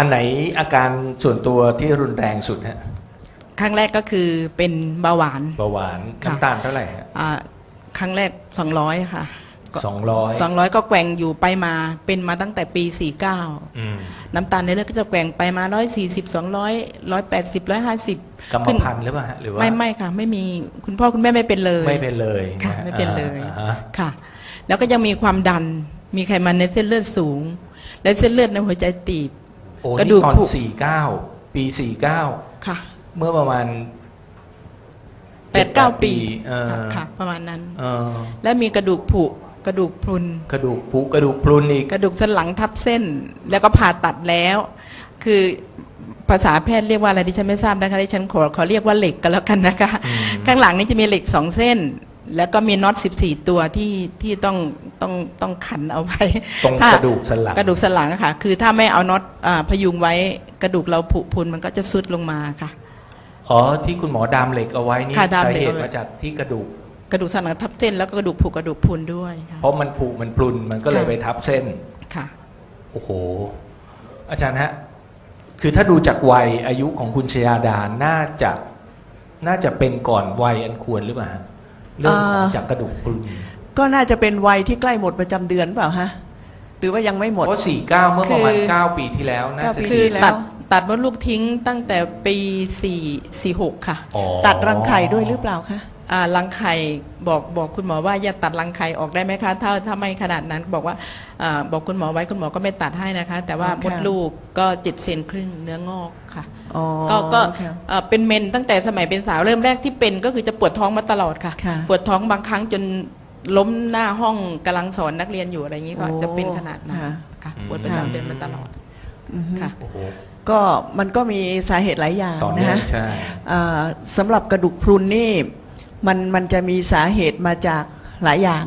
อันไหนอาการส่วนตัวที่รุนแรงสุดฮะครั้งแรกก็คือเป็นเบาหวาน เบาหวานค่ะ น้ำตาลเท่าไหร่ฮะอ่าครั้งแรก 200 ค่ะสองร้อย200 ก็แกว่งอยู่ไปมาเป็นมาตั้งแต่ปี 49 อืมน้ำตาลในเลือดก็จะแกว่งไปมา 140 200 180 150กรรมขึ้นพันธุ์หรือเปล่าฮะหรือว่าไม่ไม่ค่ะ ไม่มีคุณพ่อคุณแม่ไม่เป็นเลย ไม่เป็นเลยค่ะฮไม่เป็นเลย อ่าฮะค่ะ แล้วก็ยังมีความดันมีไขมันในเส้นเลือดสูง และเส้นเลือดในหัวใจตีบ โอ้กระนี่ดูกตอนผุสี่เก้าปีสี่เก้าค่ะเมื่อประมาณแปดเก้าปีเออค่ะ ประมาณนั้น เออและมีกระดูกผุกระดูกพรุน กระดูกผุกระดูกพรุนอีก กระดูกสันหลังทับเส้น แล้วก็ผ่าตัดแล้ว คือภาษาแพทย์เรียกว่าอะไรดิฉันไม่ทราบนะคะดิฉันขอขอเรียกว่าเหล็กกันแล้วกันนะคะ อืม ข้างหลังนี่จะมีเหล็กสองเส้น แล้วก็มีน็อต14 ตัวที่ที่ต้อง ต้องต้องขันเอาไว้ตรงถ้ากระดูกสันหลังกระดูกสันหลังอะค่ะ คือถ้าไม่เอาน็อตอ่าพยุงไว้กระดูกเราผุพรุนมันก็จะซุดลงมาค่ะ อ๋อที่คุณหมอดามเหล็กเอาไว้นี่ค่ะดามสาเหล็กเหเอาตุไว้ มาจากที่กระดูก กระดูกสันหลังทับเส้นแล้วก็กระดูกผุกระดูกพรุนด้วยค่ะ เพราะมันผุมันพรุนมันก็เลยค่ะ ไปทับเส้น ค่ะ โอ้โห อาจารย์ฮะ คือถ้าดูจากวัยอายุของคุณชยาดา น่าจะน่าจะเป็นก่อนวัยอันควรหรือเปล่าฮะเรื่องของอ่าจากกระดูกพรุน ก็น่าจะเป็นวัยที่ใกล้หมดประจำเดือนเปล่าฮะ หรือว่ายังไม่หมด เพราะสี่เก้าเมื่อประมาณคือ เก้าปีที่แล้วน่าเก้าจะปี คือที่แล้ว ตัดตัดมดลูกทิ้งตั้งแต่ปีสี่สี่หกค่ะอ๋อตัดรังไข่ด้วยหรือเปล่าคะ อ่ารังไข่บอกบอกคุณหมอว่าอย่าตัดรังไข่ออกได้ไหมคะ ถ้าถ้าไม่ขนาดนั้นบอกว่าอาบอกคุณหมอไว้คุณหมอก็ไม่ตัดให้นะคะ แต่ว่าอ๋อมค่ะดลูกก็เจ็ดเซนครึ่งเนื้องอกค่ะ อ๋อก็ก็ค่ะ เอ่อเป็นเมนตั้งแต่สมัยเป็นสาวเริ่มแรกที่เป็นก็คือจะปวดท้องมาตลอดค่ะ ค่ะ ปวดท้องบางครั้งจน ล้มหน้าห้องกำลังสอนนักเรียนอยู่อะไรอย่างนี้ก็โอ้จะเป็นขนาดนั้นค่ะ ค่ะปวดประจำเดือนมาตลอดอือฮึค่ะ โอ้โหก็มันก็มีสาเหตุหลายอย่างต่อนะเนื่องฮะ ใช่ อ่าสำหรับกระดูกพรุนนี่มันมันจะมีสาเหตุมาจากหลายอย่าง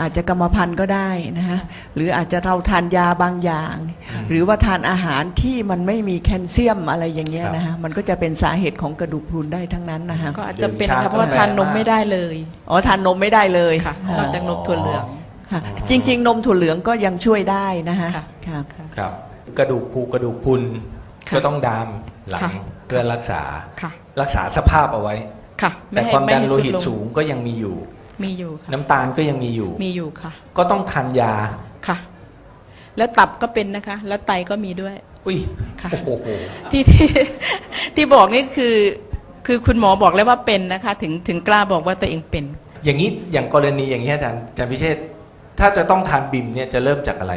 อาจจะกรรมพันธุ์ก็ได้นะฮะหรืออาจจะเราทานยาบางอย่าง หรือว่าทานอาหารที่มันไม่มีแคลเซียมอะไรอย่างเงี้ยนะฮะมันก็จะเป็นสาเหตุของกระดูกพรุนได้ทั้งนั้นนะฮะก็อาจจะเป็นค่ะเพราะว่าทานนมไม่ได้เลยอ๋อทานนมไม่ได้เลยค่ะอ๋อนอกจากนมถั่วเหลืองค่ะจริง ๆ นมถั่วเหลืองก็ยังช่วยได้นะฮะค่ะครับครับ กระดูกผุกระดูกพรุนค่ะก็ต้องดามหลังค่ะเพื่อรักษาค่ะรักษาสภาพเอาไว้ค่ะแต่ให้ความดันให้โลหิตดสูงก็ยังมีอยู่ มีอยู่ค่ะน้ำตาลก็ยังมีอยู่ มีอยู่ค่ะ ก็ต้องทานยาค่ะ แล้วตับก็เป็นนะคะ แล้วไตก็มีด้วย อุ้ยค่ะ โอ้โหที่ที่ที่บอกนี่คือ คือคุณหมอบอกแล้วว่าเป็นนะคะ ถึงถึงกล้าบอกว่าตัวเองเป็น อย่างนี้อย่างกรณีอย่างนี้อาจารย์อาจารย์พิเชษฐ์ถ้าจะต้องทานบิมเนี่ยจะเริ่มจากอะไร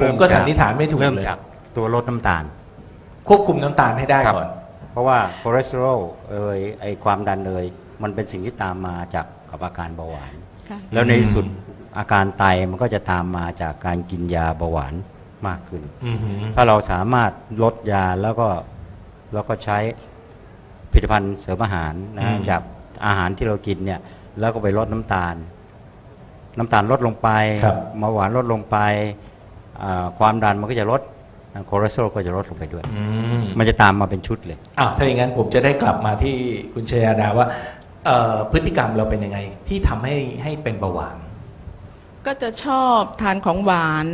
ผมก็สันนิษฐานไม่ถูกเริ่มเลยจากตัวลดน้ำตาล ควบคุมน้ำตาลให้ได้ครับ ก่อน เพราะว่าคอเลสเตอรอลเอยไอความดันเอยมันเป็นสิ่งที่ตามมาจาก กับอาการเบาหวานค่ะแล้วในอืมที่สุดอาการไตมันก็จะตามมาจากการกินยาเบาหวานมากขึ้นอือหือถ้าเราสามารถลดยาแล้วก็แล้วก็ใช้ผลิตภัณฑ์เสริมอาหารนะฮะจากอาหารที่เรากินเนี่ย แล้วก็ไปลดน้ำตาล น้ำตาลลดลงไปครับเบาหวานลดลงไปอ่าความดันมันก็จะลดคอเลสเตอรอลก็จะลดลงไปด้วยอืมมันจะตามมาเป็นชุดเลยอ้าวถ้าอย่างนั้นผมจะได้กลับมาที่คุณชยาดาว่าเอ่อ พฤติกรรมเราเป็นยังไง ที่ทำให้ให้เป็นเบาหวาน ก็จะชอบทานของหวาน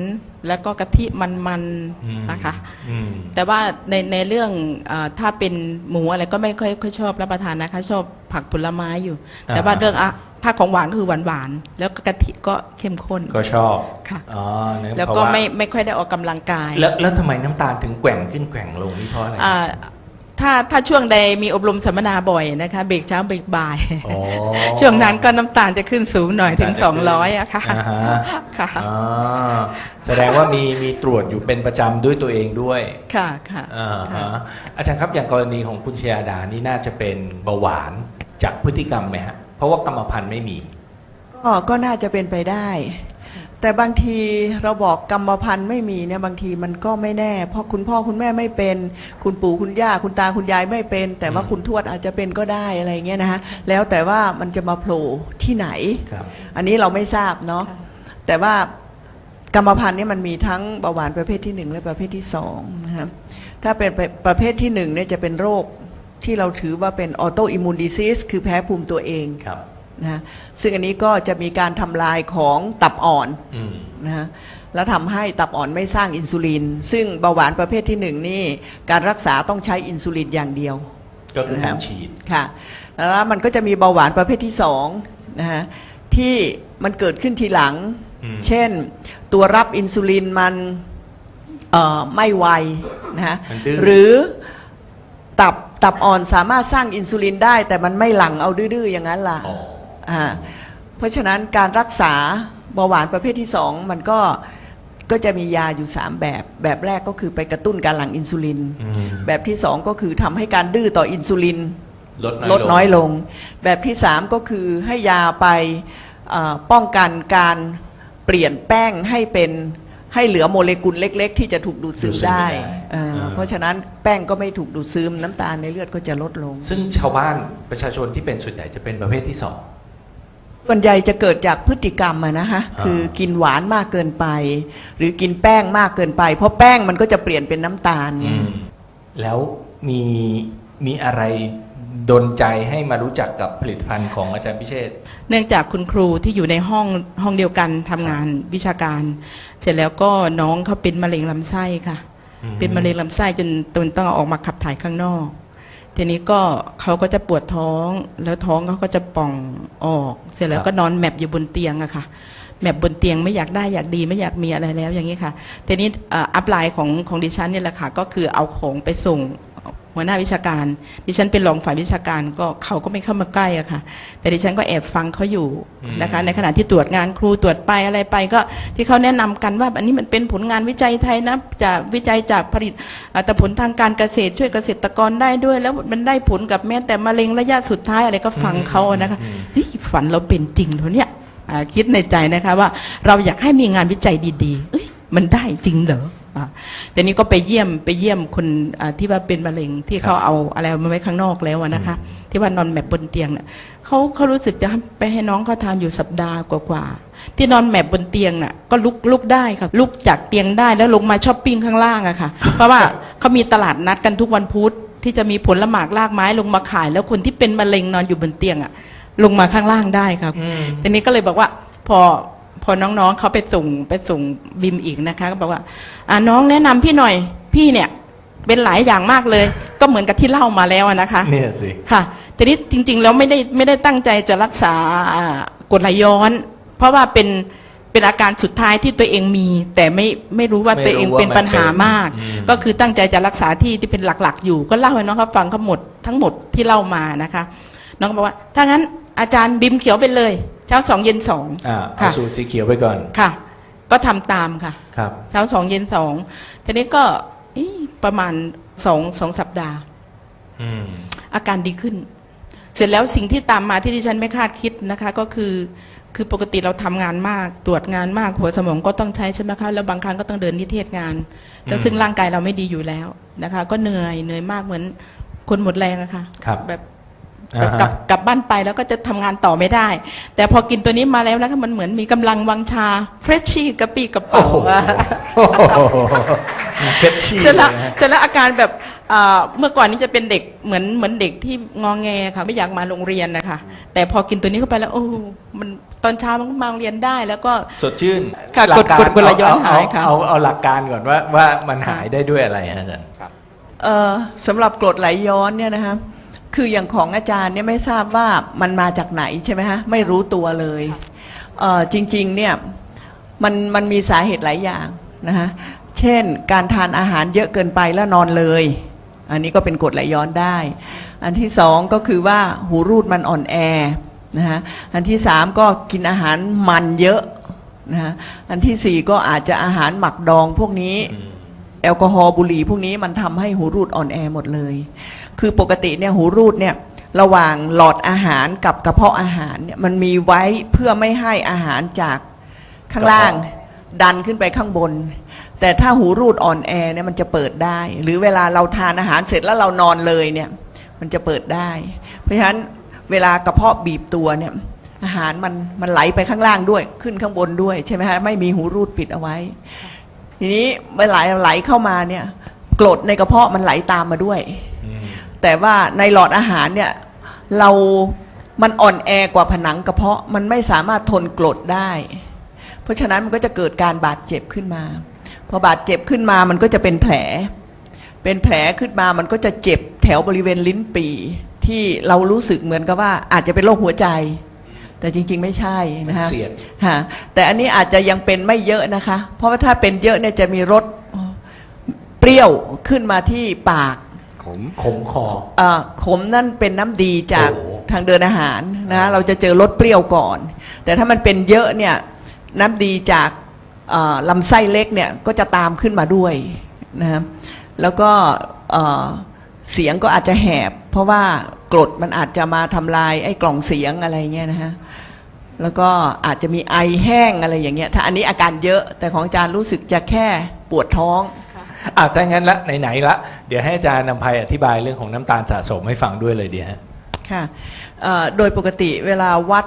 แล้วก็กะทิมันอืม ๆนะคะ อืม แต่ว่าในในเรื่องอาถ้าเป็นหมูอะไรก็ไม่ค่อยค่อยชอบรับประทานนะคะ ชอบผักผลไม้อยู่ อ่า แต่ว่าเรื่องอะถ้าของหวานก็คือหวานหวานๆแล้วก็กะทิก็เข้มข้น ก็ชอบค่ะ อ๋อเนื่องแล้วเพราะก็ว่าไม่ไม่ค่อยได้ออกกำลังกายแล้วแล้วทำไมน้ำตาลถึงแกว่งขึ้นแกว่งลงนี่เพราะอะไร อ่า ถ้าถ้าช่วงใดมีอบรมสัมมนาบ่อยนะคะ เบรกเช้าเบรกบ่าย อ๋อ ช่วงนั้นก็น้ำตาลจะขึ้นสูงหน่อยถึง 200อะค่ะอ่าฮะค่ะอ่าแสดงว่ามีมีตรวจอยู่เป็นประจำด้วยตัวเองด้วยค่ะค่ะอ่าค่ะฮะอาจารย์ครับอย่างกรณีของคุณชยาดานี่น่าจะเป็นเบาหวานจากพฤติกรรมไหมฮะเพราะว่ากรรมพันธุ์ไม่มี ก็ก็น่าจะเป็นไปได้ แต่บางทีเราบอกกรรมพันธุ์ไม่มีเนี่ยบางทีมันก็ไม่แน่ เพราะคุณพ่อคุณแม่ไม่เป็น คุณปู่คุณย่าคุณตาคุณยายไม่เป็น แต่ว่าอืมคุณทวดอาจจะเป็นก็ได้อะไรเงี้ยนะฮะแล้วแต่ว่ามันจะมาโผล่ที่ไหนครับอันนี้เราไม่ทราบเนาะแต่ว่ากรรมพันธุ์นี่มันมีทั้งเบาหวานประเภทที่หนึ่งและประเภทที่สองนะครับถ้าเป็นประประเภทที่หนึ่งเนี่ยจะเป็นโรคที่เราถือว่าเป็นออโตอิมูนดิซิสคือแพ้ภูมิตัวเองครับ นะฮะซึ่งอันนี้ก็จะมีการทำลายของตับอ่อนอืม นะฮะแล้วทำให้ตับอ่อนไม่สร้างอินซูลิน ซึ่งเบาหวานประเภทที่หนึ่งนี่การรักษาต้องใช้อินซูลินอย่างเดียว ก็คือการฉีด ค่ะแล้วมันก็จะมีเบาหวานประเภทที่สองนะฮะที่มันเกิดขึ้นทีหลัง อืม เช่น ตัวรับอินซูลินมันเอ่อไม่ไวนะฮะมันดื้อ หรือตับตับอ่อนสามารถสร้างอินซูลินได้ แต่มันไม่หลั่งเอาดื้อๆอย่างนั้นล่ะ อ๋อ อ่าเพราะฉะนั้นการรักษาเบาหวานประเภทที่สองมันก็ก็จะมียาอยู่ 3 แบบ แบบแรกก็คือไปกระตุ้นการหลั่งอินซูลิน อืมแบบที่สองก็คือทำให้การดื้อต่ออินซูลิน ลดลดน้อยลง แบบที่สามก็คือให้ยาไปเอ่อป้องกันการเปลี่ยนแป้งให้เป็นให้เหลือโมเลกุลเล็ก ๆ ที่จะถูกดูดซึมได้เอ่อเพราะฉะนั้นแป้งก็ไม่ถูกดูดซึมน้ำตาลในเลือดก็จะลดลง ซึ่งชาวบ้านประชาชนที่เป็นส่วนใหญ่จะเป็นประเภทที่สอง ส่วนใหญ่จะเกิดจากพฤติกรรมอะนะคะอ่าคือกินหวานมากเกินไป หรือกินแป้งมากเกินไป เพราะแป้งมันก็จะเปลี่ยนเป็นน้ำตาลไง อืมแล้วมีมีอะไรดนใจให้มารู้จักกับผลิตภัณฑ์ของอาจารย์พิเชษฐ์เนื่องจากคุณครูที่อยู่ในห้องห้องเดียวกันทำงานวิชาการ เสร็จแล้วก็น้องเขาเป็นมะเร็งลำไส้ค่ะอืมเป็นมะเร็งลำไส้จนตนต้องเอาออกมาขับถ่ายข้างนอก ทีนี้ก็เขาก็จะปวดท้อง แล้วท้องเขาก็จะป่องออก เสร็จแล้วก็นอนแมบอยู่บนเตียงอะค่ะแมบบนเตียงไม่อยากได้อยากดีไม่อยากมีอะไรแล้วอย่างนี้ค่ะทีนี้เอ่ออัพไลน์ของของดิฉันเนี่ยแหละค่ะก็คือเอาของไปส่ง หัวหน้าวิชาการ ดิฉันเป็นรองฝ่ายวิชาการก็เขาก็ไม่เข้ามาใกล้อะค่ะ แต่ดิฉันก็แอบฟังเขาอยู่นะคะ ในขณะที่ตรวจงานครูตรวจไปอะไรไปก็ที่เขาแนะนำกันว่า อันนี้มันเป็นผลงานวิจัยไทยนะจากวิจัยจากผลิตอ่าแต่ผลทางการเกษตรช่วยเกษตรกรได้ด้วย แล้วมันได้ผลกับแม้แต่มะเร็งระยะสุดท้ายอะไรก็ฟังเขาอะนะคะเฮ้ยฝันเราเป็นจริงแล้วเนี่ยอ่าคิดในใจนะคะว่าเราอยากให้มีงานวิจัยดีๆเอ้ย มันได้จริงเหรออ่าแต่นี้ก็ไปเยี่ยมไปเยี่ยมคนอ่าที่ว่าเป็นมะเร็งที่เขาเอาอะไรมาไว้ข้างนอกแล้วอะนะคะ ที่ว่านอนแบบบนเตียงเนี่ยเขาเขารู้สึกจะไปให้น้องเขาทานอยู่สัปดาห์กว่าๆที่นอนแบบบนเตียงน่ะก็ลุกลุกได้ค่ะ ลุกจากเตียงได้แล้วลงมาช้อปปิ้งข้างล่างอะค่ะ เพราะว่าเขามีตลาดนัดกันทุกวันพุธที่จะมีผลหมากลากไม้ลงมาขาย แล้วคนที่เป็นมะเร็งนอนอยู่บนเตียงอะลงมาข้างล่างได้ครับอืมทีนี้ก็เลยบอกว่า พอ พอน้องๆเขาไปส่งไปส่งบิมอีกนะคะ ก็บอกว่าอ่าน้องแนะนำพี่หน่อยพี่เนี่ย เป็นหลายอย่างมากเลย ก็เหมือนกับที่เล่ามาแล้วอะนะคะเนี่ยสิค่ะทีนี้จริง ๆ แล้วไม่ได้ไม่ได้ตั้งใจจะรักษาอ่ากรดไหลย้อน เพราะว่าเป็นเป็นอาการสุดท้ายที่ตัวเองมี แต่ไม่ไม่รู้ว่าไม่รู้ตัวเองว่าเป็นปัญหามากมันเป็นอืมก็คือตั้งใจจะรักษาที่ที่เป็นหลักๆ อยู่ ก็เล่าให้น้องเขาฟังเขาหมดทั้งหมดที่เล่ามานะคะ น้องก็บอกว่า ถ้างั้นอาจารย์บิมเขียวไปเลยเช้าสองเย็นสองอ่าเอาค่ะสูตรสีเขียวไปก่อนค่ะ ก็ทำตามค่ะ ครับ เช้าสองเย็นสองทีนี้ก็เอ๊ะประมาณสองสองสัปดาห์ อืม อาการดีขึ้น เสร็จแล้วสิ่งที่ตามมาที่ดิฉันไม่คาดคิดนะคะ ก็คือ คือปกติเราทำงานมาก ตรวจงานมาก หัวสมองก็ต้องใช้ใช่ไหมคะ แล้วบางครั้งก็ต้องเดินนิเทศงานแต่ซึ่งร่างกายเราไม่ดีอยู่แล้วนะคะ ก็เหนื่อยเหนื่อยมากเหมือนคนหมดแรงอะค่ะ ครับ แบบ อ่าฮะ กลับกลับบ้านไปแล้วก็จะทำงานต่อไม่ได้ แต่พอกินตัวนี้มาแล้วนะคะมันเหมือนมีกำลังวังชาเฟรชชี่กระปี้กระโอ้เป๋าโหโอ้โหเพชรชี่เสร็จแล้วลยนะฮะ เสร็จแล้วอาการแบบอ่าเมื่อก่อนนี้จะเป็นเด็กเหมือนเหมือนเด็กที่งองแงค่ะไม่อยากมาโรงเรียนนะคะแต่พอกินตัวนี้เข้าไปแล้วโอ้มันตอนเช้ามันก็มาโรงเรียนได้แล้วก็ สดชื่นค่ะหลักดกดกดไหลย้อนเหายค่ะเอาเอาเอาหลักการก่อนว่าว่ามันหายได้ด้วยอะไรฮะอาจารย์ เอ่อสำหรับกรดไหลย้อนเนี่ยนะคะ คืออย่างของอาจารย์เนี่ยไม่ทราบว่ามันมาจากไหนใช่ไหมฮะไม่รู้ตัวเลยเอ่อจริงๆเนี่ยมันมันมีสาเหตุหลายอย่างนะคะเช่นการทานอาหารเยอะเกินไปแล้วนอนเลย อันนี้ก็เป็นกรดไหลย้อนได้ อันที่สองก็คือว่าหูรูดมันอ่อนแอนะฮะอันที่สามก็กินอาหารมันเยอะนะฮะอันที่สี่ก็อาจจะอาหารหมักดองพวกนี้ แอลกอฮอล์บุหรี่พวกนี้มันทำให้หูรูดอ่อนแอหมดเลย คือปกติเนี่ยหูรูดเนี่ยระหว่างหลอดอาหารกับกระเพาะอาหารเนี่ยมันมีไว้เพื่อไม่ให้อาหารจากข้างล่างดันขึ้นไปข้างบน แต่ถ้าหูรูดอ่อนแอเนี่ยมันจะเปิดได้ หรือเวลาเราทานอาหารเสร็จแล้วเรานอนเลยเนี่ยมันจะเปิดได้ เพราะฉะนั้นเวลากระเพาะบีบตัวเนี่ยอาหารมันมันไหลไปข้างล่างด้วยขึ้นข้างบนด้วยใช่ไหมฮะไม่มีหูรูดปิดเอาไว้ ทีนี้เวลาไหลเข้ามาเนี่ยกรดในกระเพาะมันไหลตามมาด้วยอืม แต่ว่าในหลอดอาหารเนี่ยเรา มันอ่อนแอกว่าผนังกระเพาะมันไม่สามารถทนกรดได้ เพราะฉะนั้นมันก็จะเกิดการบาดเจ็บขึ้นมา พอบาดเจ็บขึ้นมามันก็จะเป็นแผล เป็นแผลขึ้นมามันก็จะเจ็บแถวบริเวณลิ้นปี่ที่เรารู้สึกเหมือนกับว่าอาจจะเป็นโรคหัวใจ แต่จริง ๆ ไม่ใช่นะฮะเสียดฮะแต่อันนี้อาจจะยังเป็นไม่เยอะนะคะ เพราะว่าถ้าเป็นเยอะเนี่ยจะมีรสเปรี้ยวขึ้นมาที่ปาก ผมขมคอเอ่อขมนั่นเป็นน้ำดีจากโอ้ ทางเดินอาหารนะเราจะเจอรสเปรี้ยวก่อน แต่ถ้ามันเป็นเยอะเนี่ยน้ำดีจากเอ่อลำไส้เล็กเนี่ยก็จะตามขึ้นมาด้วยนะครับแล้วก็เอ่อเสียงก็อาจจะแหบ เพราะว่ากรดมันอาจจะมาทำลายไอ้กล่องเสียงอะไรเงี้ยนะฮะแล้วก็อาจจะมีไอแห้งอะไรอย่างเงี้ยถ้าอันนี้อาการเยอะแต่ของอาจารย์รู้สึกจะแค่ปวดท้อง อะถ้างั้นละไหนๆละเดี๋ยวให้อาจารย์นำภัยอธิบายเรื่องของน้ำตาลสะสมให้ฟังด้วยเลยเดียวฮะ ค่ะเอ่อโดยปกติเวลาวัด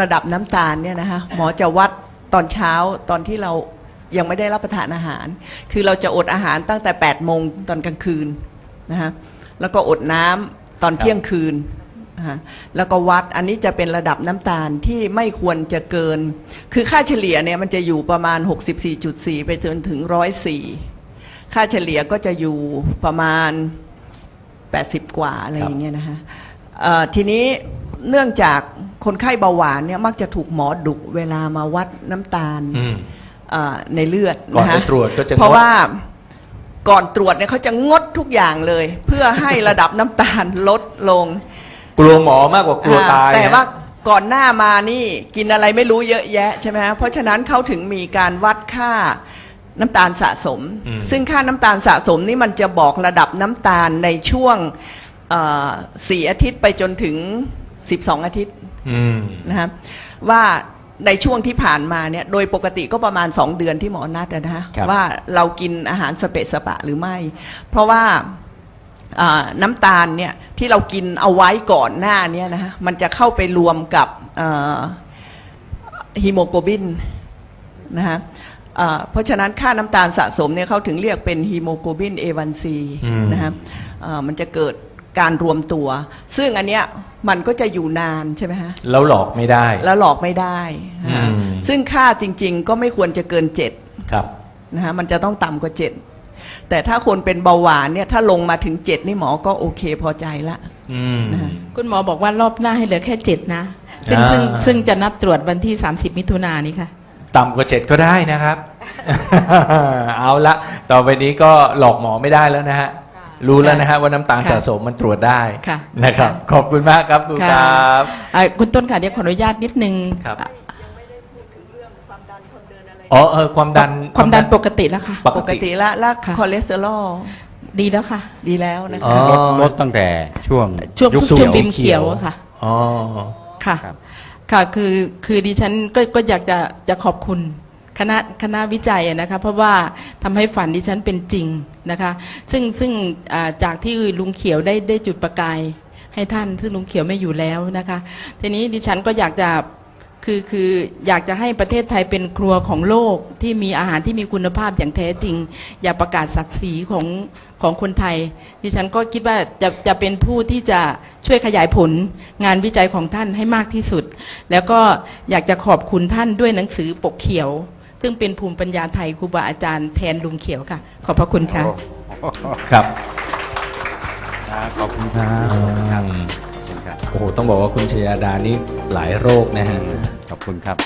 ระดับน้ำตาลเนี่ยนะคะหมอจะวัดตอนเช้าตอนที่เรายังไม่ได้รับประทานอาหาร คือเราจะอดอาหารตั้งแต่8โมงตอนกลางคืนนะคะแล้วก็อดน้ำตอนเที่ยงคืนนะคะแล้วก็วัดอันนี้จะเป็นระดับน้ำตาลที่ไม่ควรจะเกิน คือค่าเฉลี่ยเนี่ยมันจะอยู่ประมาณ 64.4 ไปจนถึง 104 ค่าเฉลี่ยก็จะอยู่ประมาณ 80 กว่าอะไรอย่างเงี้ยนะคะเอ่อทีนี้เนื่องจากคนไข้เบาหวานเนี่ยมักจะถูกหมอดุเวลามาวัดน้ำตาลอืมเอ่อในเลือดก่อนนะไปคะตรวจก็จะงดเพราะว่าก่อนตรวจเนี่ยเขาจะงดทุกอย่างเลย เพื่อให้ระดับน้ำตาลลดลง กลัวหมอมากกว่ากลัวตายอ่แต่นะว่าก่อนหน้ามานี่กินอะไรไม่รู้เยอะแยะใช่ไหมฮะเพราะฉะนั้นเขาถึงมีการวัดค่า น้ำตาลสะสม อืม ซึ่งค่าน้ำตาลสะสมนี่มันจะบอกระดับน้ำตาลในช่วงเอ่อสี่อาทิตย์ไปจนถึง 12 อาทิตย์อืม นะฮะว่าในช่วงที่ผ่านมาเนี่ยโดยปกติก็ประมาณ 2 เดือนที่หมอนัดนะฮะครับ ว่าเรากินอาหารสเปะสปะหรือไม่ เพราะว่าอ่าน้ำตาลเนี่ยที่เรากินเอาไว้ก่อนหน้าเนี้นะฮะมันจะเข้าไปรวมกับฮีโมโกลบินนะฮะ อ่าเพราะฉะนั้นค่าน้ำตาลสะสมเนี่ยเขาถึงเรียกเป็นฮีโมโกลบิน A1C อืม นะฮะอ่ามันจะเกิดการรวมตัว ซึ่งอันเนี้ยมันก็จะอยู่นานใช่ไหมฮะ แล้วหลอกไม่ได้ แล้วหลอกไม่ได้นะฮะอืม ซึ่งค่าจริงๆ ก็ไม่ควรจะเกินเจ็ดครับ นะฮะมันจะต้องต่ำกว่าเจ็ดแต่ถ้าคนเป็นเบาหวานเนี่ยถ้าลงมาถึงเจ็ดนี่หมอก็โอเคพอใจละ อืม นะฮะคุณหมอบอกว่ารอบหน้าให้เหลือแค่เจ็ดนะ ซึ่งอ่า ซึ่งซึ่งจะนัดตรวจวันที่ 30 มิถุนายนนี้ค่ะ ต่ำกว่าเจ็ดก็ได้นะครับ เอาละต่อไปนี้ก็หลอกหมอไม่ได้แล้วนะฮะ รู้แล้วนะฮะว่าน้ำตาลค่ะสะสมมันตรวจได้ค่ะนะครับค่ะขอบคุณมากครับคุณคค่ะรับอ่าคุณต้นค่ะเดี๋ยวขออนุญาตนิดนึงครับอะอ๋อเออความดันความดันปกติแล้วค่ะปปกกติติละและค่ะคอเลสเตอรอลดีแล้วค่ะ ดีแล้วนะอ๋อคะลดลดตั้งแต่ช่วงช่วงยุคช่วงเขียวบิมเขียวอะค่ะอ๋อค่ะ ค่ะคือคือดิฉันก็ก็อยากจะจะขอบคุณคณะคณะวิจัยอะนะคะเพราะว่าทำให้ฝันดิฉันเป็นจริงนะคะ ซึ่งซึ่งอ่าจากที่ลุงเขียวได้ได้จุดประกายให้ท่านซึ่งลุงเขียวไม่อยู่แล้วนะคะ ทีนี้ดิฉันก็อยากจะ คือคืออยากจะให้ประเทศไทยเป็นครัวของโลกที่มีอาหารที่มีคุณภาพอย่างแท้จริง อย่าประกาศศักดิ์ศรีของของคนไทย ดิฉันก็คิดว่าจะจะเป็นผู้ที่จะช่วยขยายผลงานวิจัยของท่านให้มากที่สุด แล้วก็อยากจะขอบคุณท่านด้วยหนังสือปกเขียว ซึ่งเป็นภูมิปัญญาไทยครูบาอาจารย์แทนลุงเขียวค่ะ ขอบพระคุณค่ะ ครับครับขอบคุณครับอืมขอบคุณครับ โอ้โหต้องบอกว่าคุณชยาดานี่หลายโรคนะฮะขอบคุณครับ